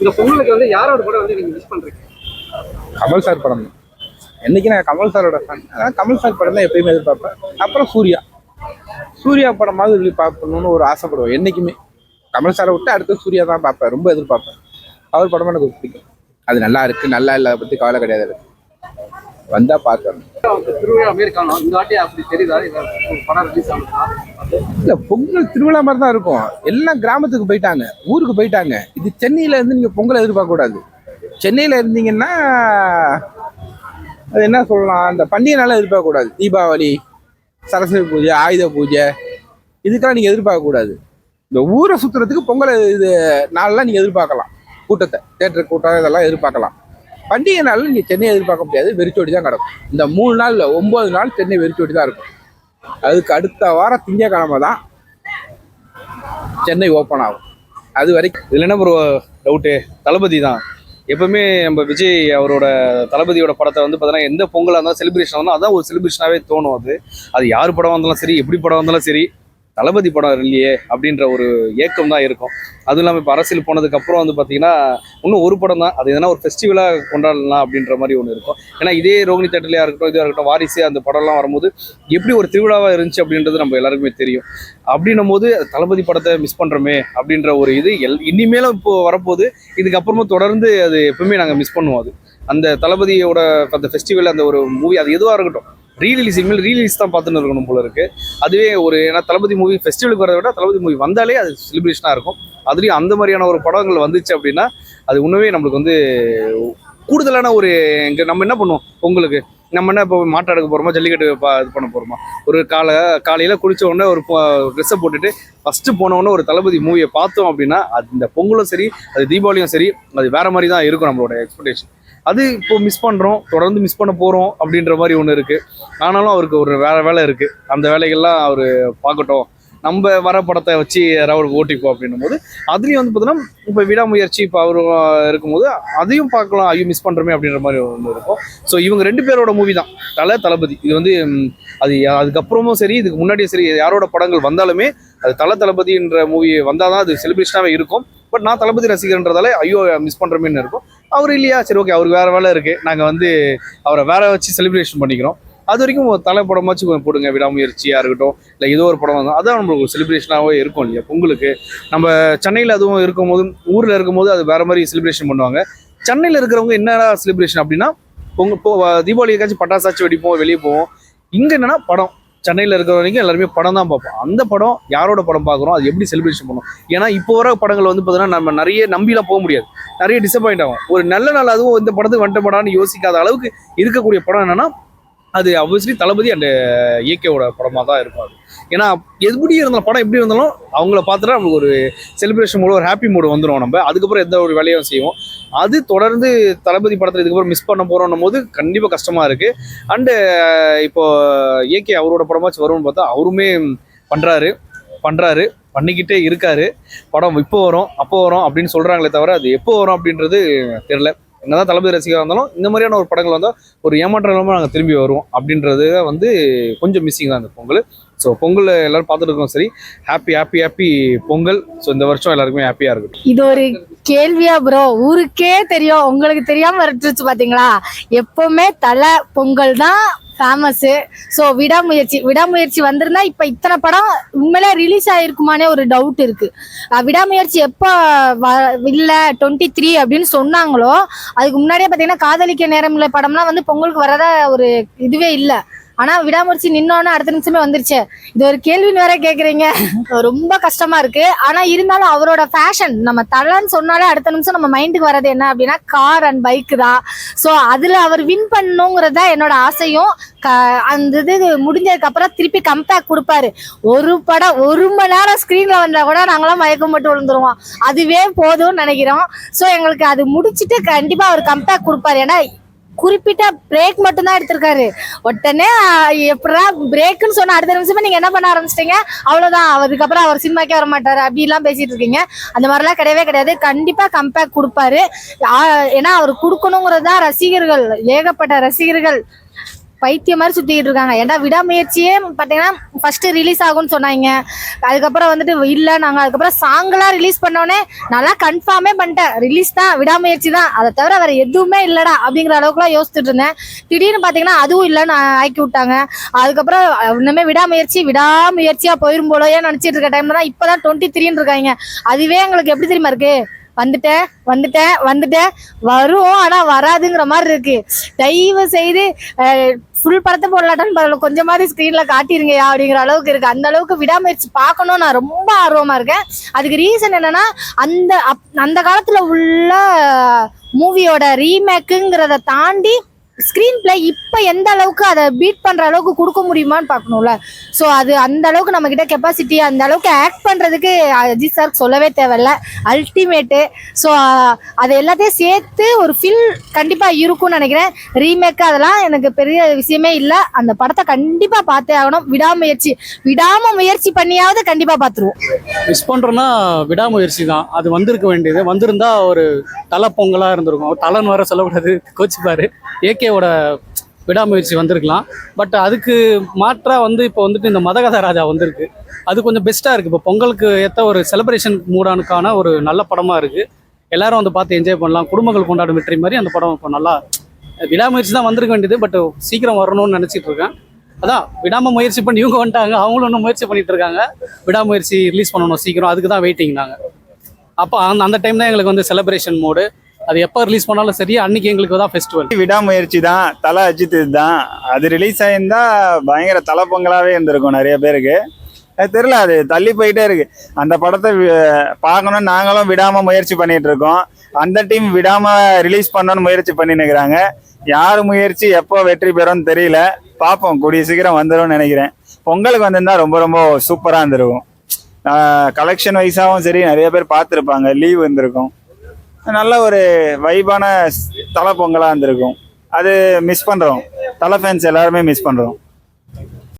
இந்த பொங்கலுக்கு வந்து யாரோட படம் வந்து நீங்க மிஸ் பண்றீங்க? கமல் சார் படம். என்னைக்கு நான் கமல் சாரோட ஃபேன் அதான் கமல் சார் படம் தான் எப்பயுமே எதிர்பார்ப்பேன். அப்புறம் சூர்யா. சூர்யா படமாவது இப்படி பார்க்கணும்னு ஒரு ஆசைப்படுவேன் என்னைக்குமே. கமல் சாரை விட்டு அடுத்து சூர்யா தான் பார்ப்பேன் ரொம்ப எதிர்பார்ப்பேன். அவர் படம் எனக்கு பிடிக்கும். அது நல்லா இருக்கு நல்லா இல்லை அதை பற்றி கவலை கிடையாது எனக்கு. வந்தா பார்க்கணும். இல்ல பொங்கல் திருவிழா மாதிரி தான் இருக்கும். எல்லாம் கிராமத்துக்கு போயிட்டாங்க ஊருக்கு போயிட்டாங்க. இது சென்னையில இருந்து நீங்க பொங்கல் எதிர்பார்க்க கூடாது சென்னையில இருந்தீங்கன்னா அது என்ன சொல்லலாம் அந்த பண்டிகை நாள எதிர்பார்க்க கூடாது தீபாவளி சரஸ்வதி பூஜை ஆயுத பூஜை இதுக்கெல்லாம் நீங்க எதிர்பார்க்க கூடாது இந்த ஊரை சுத்துறதுக்கு பொங்கல் இது நாளெல்லாம் நீங்க எதிர்பார்க்கலாம். கூட்டத்தை தேட்டர் கூட்டம் இதெல்லாம் எதிர்பார்க்கலாம். பண்டிகை நாளில் நீங்கள் சென்னையை எதிர்பார்க்க முடியாது. வெறிச்சோடி தான் கிடக்கும். இந்த மூணு நாள் ஒம்பது நாள் சென்னை வெறிச்சோடி தான் இருக்கும். அதுக்கு அடுத்த வாரம் திங்கக்கிழமை தான் சென்னை ஓப்பன் ஆகும். அது வரைக்கும் இதில் என்ன ப்ரோ டவுட்டு தளபதி தான். எப்பவுமே நம்ம விஜய் அவரோட தளபதியோட படத்தை வந்து பார்த்தீங்கன்னா எந்த பொங்கலாக இருந்தாலும் செலிப்ரேஷன் இருந்தாலும் அதான் ஒரு செலிப்ரேஷனாகவே தோணும் அது. அது யார் படம் வந்தாலும் சரி எப்படி படம் வந்தாலும் சரி தளபதி படம் இல்லையே அப்படின்ற ஒரு ஏக்கம் தான் இருக்கும். அதுவும் இல்லாமல் இப்போ அரசியல் போனதுக்கப்புறம் வந்து பார்த்தீங்கன்னா இன்னும் ஒரு படம் தான். அது எதனா ஒரு ஃபெஸ்டிவலாக கொண்டாடலாம் அப்படின்ற மாதிரி ஒன்று இருக்கும். ஏன்னா இதே ரோகிணி தேட்டர்லையாக இருக்கட்டும் இதாக இருக்கட்டும் வாரிசு அந்த படம்லாம் வரும்போது எப்படி ஒரு திருவிழாவாக இருந்துச்சு அப்படின்றது நம்ம எல்லாருக்குமே தெரியும். அப்படின்னும் போது தளபதி படத்தை மிஸ் பண்ணுறோமே அப்படின்ற ஒரு இது எல் இனிமேலும் இப்போ வரப்போகுது. இதுக்கப்புறமா தொடர்ந்து அது எப்பவுமே நாங்கள் மிஸ் பண்ணுவோம் அது. அந்த தளபதியோட அந்த ஃபெஸ்டிவல் அந்த ஒரு மூவி அது எதுவாக இருக்கட்டும் ரீரிலீஸ் இனிமேல் ரீலீஸ் தான் பார்த்துன்னு இருக்கணும் போல இருக்கு. அதுவே ஒரு ஏன்னா தளபதி மூவி ஃபெஸ்டிவலுக்கு வரதை விட தளபதி மூவி வந்தாலே அது செலிப்ரேஷனாக இருக்கும். அதுலேயும் அந்த மாதிரியான ஒரு படங்கள் வந்துச்சு அப்படின்னா அது உண்மையே நம்மளுக்கு வந்து கூடுதலான ஒரு இங்கே நம்ம என்ன பண்ணுவோம்? பொங்கலுக்கு நம்ம என்ன இப்போ மாட்டாடுக்க போகிறோமா ஜல்லிக்கட்டு பா- இது பண்ண போகிறோமா ஒரு காலை காலையில் குளித்த உடனே ஒரு ட்ரெஸ்ஸை போட்டுட்டு ஃபஸ்ட்டு போனவுடனே ஒரு தளபதி மூவியை பார்த்தோம் அப்படின்னா அது இந்த பொங்கலும் சரி அது தீபாவளியும் சரி அது வேறு மாதிரி தான் இருக்கும் நம்மளோட எக்ஸ்பெக்டேஷன் அது இப்போ மிஸ் பண்ணுறோம் தொடர்ந்து மிஸ் பண்ண போகிறோம் அப்படின்ற மாதிரி ஒன்று இருக்குது ஆனாலும் அவருக்கு ஒரு வேற வேலை இருக்குது அந்த வேலைகள்லாம் அவர் பார்க்கட்டும். நம்ம வர படத்தை வச்சு யாராவது ஓட்டிப்போம் அப்படின்னும் போது அதுலேயும் வந்து பார்த்தீங்கன்னா இப்போ விடாமுயற்சி இப்போ அவர் இருக்கும்போது அதையும் பார்க்கலாம். ஐயோ மிஸ் பண்ணுறோமே அப்படின்ற மாதிரி ஒன்று இருக்கும். ஸோ இவங்க ரெண்டு பேரோட மூவி தான். தலை தளபதி. இது வந்து அது யா- அதுக்கப்புறமும் சரி இதுக்கு முன்னாடியும் சரி யாரோட படங்கள் வந்தாலுமே அது தலை தளபதின்ற மூவி வந்தால் தான் அது செலிப்ரேஷனாகவே இருக்கும். பட் நான் தளபதி ரசிகர்ன்றதால ஐயோ மிஸ் பண்ணுறமேன்னு இருக்கும். அவர் இல்லையா? சரி ஓகே அவருக்கு வேறு வேலை இருக்குது நாங்கள் வந்து அவரை வேற வச்சு செலிப்ரேஷன் பண்ணிக்கிறோம். அது வரைக்கும் ஒரு தலை கொஞ்சம் போடுங்க. விடாமுயற்சியாக இருக்கட்டும் இல்லை ஏதோ ஒரு படம் வந்தால் அதான் நம்மளுக்கு செலிப்ரேஷனாகவே இருக்கும் இல்லையா? பொங்கலுக்கு நம்ம சென்னையில் அதுவும் இருக்கும்போது ஊரில் இருக்கும்போது அது வேறு மாதிரி செலிப்ரேஷன் பண்ணுவாங்க. சென்னையில் இருக்கிறவங்க என்னடா செலிப்ரேஷன் அப்படின்னா பொங்கல் இப்போ தீபாவளிக்காச்சும் பட்டாசாச்சும் வெடிப்போம் வெளியே போவோம். இங்கே என்னென்னா படம். சென்னையில் இருக்கிற வரைக்கும் எல்லாருமே படம் தான் பார்ப்போம். அந்த படம் யாரோட படம் பார்க்குறோம்? அது எப்படி செலிப்ரேஷன் பண்ணும் ஏன்னா இப்போ வர படங்கள் வந்து பார்த்தீங்கன்னா நம்ம நிறைய நம்பிலாம் போக முடியாது. நிறைய டிசப்பாயிண்ட் ஆகும். ஒரு நல்ல நாள் அதுவும் இந்த படத்துக்கு வந்துட்ட படான்னு யோசிக்காத அளவுக்கு இருக்கக்கூடிய படம் என்னன்னா அது obviously தளபதி அண்ட் இயற்கையோட படமாக தான் இருக்கும் அது. ஏன்னா எப்படி இருந்தாலும் படம் எப்படி இருந்தாலும் அவங்கள பார்த்துட்டா நமக்கு ஒரு செலிப்ரேஷன் மூலம் ஒரு ஹாப்பி மூடு வந்துடும் நம்ம. அதுக்கப்புறம் எந்த ஒரு வேலையும் செய்வோம். அது தொடர்ந்து தளபதி படத்தில் இதுக்கப்புறம் மிஸ் பண்ண போகிறோன்னும் போது கண்டிப்பாக கஷ்டமாக இருக்குது அண்டு இப்போ இயற்கை அவரோட படமாச்சு வரும்னு பார்த்தா அவருமே பண்ணுறாரு பண்ணுறாரு பண்ணிக்கிட்டே இருக்காரு. படம் இப்போ வரும் அப்போ வரும் அப்படின்னு சொல்கிறாங்களே தவிர அது எப்போ வரும் அப்படின்றது தெரில என்னதான் தளபதி ரசிகராக இருந்தாலும் இந்த மாதிரியான ஒரு படங்கள் வந்தால் ஒரு ஏமாற்றம் இல்லாமல் நாங்கள் திரும்பி வருவோம் அப்படின்றது வந்து கொஞ்சம் மிஸ்ஸிங் தான் இந்த பொங்கல். ஸோ பொங்கல் எல்லாரும் பார்த்துட்டு இருக்கோம். சரி happy happy happy Pongal. So இந்த வருஷம் எல்லாருக்குமே ஹாப்பியாக இருக்கட்டும். இது ஒரு கேள்வியா ப்ரோ ஊருக்கே தெரியும். உங்களுக்கு தெரியாம வரட்டுச்சு பாத்தீங்களா? எப்பவுமே தலை பொங்கல் தான் ஃபேமஸ்ஸு ஸோ விடாமுயற்சி விடாமுயற்சி வந்திருந்தா இப்போ இத்தனை படம் உண்மையிலே ரிலீஸ் ஆகிருக்குமானே ஒரு டவுட் இருக்குது விடாமுயற்சி எப்போ வ- இல்லை டுவெண்ட்டி த்ரீ அப்படின்னு சொன்னாங்களோ அதுக்கு முன்னாடியே பார்த்தீங்கன்னா காதலிக்க நேரமில்லை படம்லாம் வந்து பொங்கலுக்கு வரதா ஒரு இதுவே இல்லை. ஆனா விடாமுயற்சி நின்னோன்னு அடுத்த நிமிஷமே வந்துருச்சு. இது ஒரு கேள்வின்னு வேற கேக்குறீங்க. ரொம்ப கஷ்டமா இருக்கு. ஆனா இருந்தாலும் அவரோட ஃபேஷன் நம்ம தலன்னு சொன்னாலே அடுத்த நிமிஷம் நம்ம மைண்டுக்கு வர்றது என்ன அப்படின்னா கார் அண்ட் பைக் தான். ஸோ அதுல அவர் வின் பண்ணணுங்கிறது தான் என்னோட ஆசையும். க- அந்த இது முடிஞ்சதுக்கு அப்புறம் திருப்பி கம்பேக் கொடுப்பாரு. ஒரு படம் ஒரு மணி நேரம் ஸ்க்ரீன்ல வந்தா கூட நாங்களாம் மயக்கம் போட்டு விழுந்துருவோம். அதுவே போதும்னு நினைக்கிறோம். ஸோ எங்களுக்கு அது முடிச்சிட்டு கண்டிப்பா அவர் கம்பேக் கொடுப்பாரு. ஏன்னா குறிப்பிட்ட பிரேக் மட்டும் தான் எடுத்திருக்காரு. உடனே எப்படா பிரேக்குன்னு சொன்ன அடுத்த நிமிஷமே நீங்க என்ன பண்ண ஆரம்பிச்சிட்டீங்க? அவ்வளவுதான். அதுக்கப்புறம் அவர் சினிமாக்கே வர மாட்டாரு அப்படிலாம் பேசிட்டு இருக்கீங்க. அந்த மாதிரிலாம் கிடையவே கிடையாது. கண்டிப்பா கம்பேக் கொடுப்பாரு. ஏன்னா அவர் கொடுக்கணுங்கிறது தான் ரசிகர்கள் ஏகப்பட்ட ரசிகர்கள். பைத்தியம் மாதிரி சுத்திட்டு இருக்காங்க. ஏன்டா விடாமுயற்சியே பாத்தீங்கன்னா ஃபர்ஸ்ட் ரிலீஸ் ஆகும்னு சொன்னாங்க. அதுக்கப்புறம் வந்துட்டு இல்ல நாங்க அதுக்கப்புறம் சாங்கெல்லாம் ரிலீஸ் பண்ணோடனே நல்லா கன்ஃபார்மே பண்ணிட்டேன். ரிலீஸ் தான் விடாமுயற்சி தான். அதை தவிர வேற எதுவுமே இல்லடா அப்படிங்கிற அளவுக்குலாம் யோசிச்சுட்டு இருந்தேன். திடீர்னு பாத்தீங்கன்னா அதுவும் இல்லைன்னு ஆக்கி விட்டாங்க. அதுக்கப்புறம் இன்னுமே விடாமுயற்சி விடாமுயற்சியா போயிரும் போலயே நினைச்சிட்டு இருக்க டைம்ல தான் இப்பதான் டுவெண்ட்டி த்ரீன்னு இருக்காங்க. அதுவே எங்களுக்கு எப்படி தெரியுமா இருக்கு? வந்துட்டேன் வந்துட்டேன் வந்துட்டேன் வரும் ஆனா வராதுங்கிற மாதிரி இருக்கு. தயவு செய்து ஃபுல் படத்தை போடலாட்டான்னு பரவாயில்ல கொஞ்சமாவது ஸ்க்ரீன்ல காட்டிருங்கயா அப்படிங்கிற அளவுக்கு இருக்கு. அந்த அளவுக்கு விடாமுயற்சி பார்க்கணும் நான் ரொம்ப ஆர்வமா இருக்கேன். அதுக்கு ரீசன் என்னன்னா அந்த அப்- அந்த காலத்துல உள்ள மூவியோட ரீமேக்குங்கிறத தாண்டி ஸ்க்ரீன் பிளே இப்போ எந்த அளவுக்கு அதை பீட் பண்ணுற அளவுக்கு கொடுக்க முடியுமான்னு பார்க்கணும்ல. ஸோ அது அந்த அளவுக்கு நம்ம கிட்ட கெப்பாசிட்டி அந்த அளவுக்கு ஆக்ட் பண்ணுறதுக்கு அஜித் சார் சொல்லவே தேவையில்ல. அல்டிமேட்டு ஸோ அது எல்லாத்தையும் சேர்த்து ஒரு ஃபில் கண்டிப்பாக இருக்கும்னு நினைக்கிறேன். ரீமேக் அதெல்லாம் எனக்கு பெரிய விஷயமே இல்லை. அந்த படத்தை கண்டிப்பாக பார்த்தே ஆகணும். விடாமுயற்சி. விடாமல் முயற்சி பண்ணியாவது கண்டிப்பாக பார்த்துருவோம். மிஸ் பண்ணுறோன்னா விடாமுயற்சி தான். அது வந்திருக்க வேண்டியது. வந்திருந்தா ஒரு தலை பொங்கலாக இருந்திருக்கும் தலைன்னு வர சொல்லக்கூடாது. கோச்சிப்பாரு. ஏகேவோட விடாமுயற்சி வந்திருக்கலாம். பட் அதுக்கு மாற்றாக வந்து இப்போ வந்துட்டு இந்த மதகத ராஜா வந்திருக்கு. அது கொஞ்சம் பெஸ்ட்டாக இருக்குது இப்போ பொங்கலுக்கு ஏற்ற ஒரு செலிப்ரேஷன் மூடானுக்கான ஒரு நல்ல படமாக இருக்குது எல்லாரும் வந்து பார்த்து என்ஜாய் பண்ணலாம். குடும்பங்கள் கொண்டாடும் வெற்றி மாதிரி அந்த படம் இப்போ நல்லா விடாமுயற்சி தான் வந்திருக்க வேண்டியது. பட் சீக்கிரம் வரணும்னு நினச்சிட்டு இருக்கேன். அதான் விடாமல் முயற்சி பண்ணி இவங்க வந்துட்டாங்க. அவங்களும் இன்னும் முயற்சி பண்ணிட்டு இருக்காங்க. விடாமுயற்சி ரிலீஸ் பண்ணணும் சீக்கிரம். அதுக்கு தான் வெயிட்டிங் நாங்கள் அப்போ அந்த அந்த டைம் தான் எங்களுக்கு வந்து செலிப்ரேஷன் மோடு அது எப்போ ரிலீஸ் பண்ணாலும் சரி அன்னைக்கு எங்களுக்கு தான் ஃபெஸ்டிவல் விடாமுயற்சி தான். தலை அஜித் தான். அது ரிலீஸ் ஆயிருந்தா பயங்கர தலை பொங்கலாகவே இருந்திருக்கும் நிறைய பேருக்கு. அது தெரியல அது தள்ளி போயிட்டே இருக்கு. அந்த படத்தை பார்க்கணும்னு நாங்களும் விடாம முயற்சி பண்ணிட்டு இருக்கோம். அந்த டீம் விடாம ரிலீஸ் பண்ணணும்னு முயற்சி பண்ணினுக்கிறாங்க இருக்கிறாங்க. யார் முயற்சி எப்போ வெற்றி பெறும்னு தெரியல. பார்ப்போம் கூடிய சீக்கிரம் வந்துடும் நினைக்கிறேன். பொங்கலுக்கு வந்திருந்தா ரொம்ப ரொம்ப சூப்பராக இருந்திருக்கும். கலெக்ஷன் வைஸாகவும் சரி நிறைய பேர் பார்த்துருப்பாங்க. லீவ் இருந்திருக்கும் நல்ல ஒரு வைபான தலை பொங்கலாக இருந்திருக்கும். அது மிஸ் பண்ணுறோம் தலை ஃபேன்ஸ் எல்லாருமே மிஸ் பண்ணுறோம்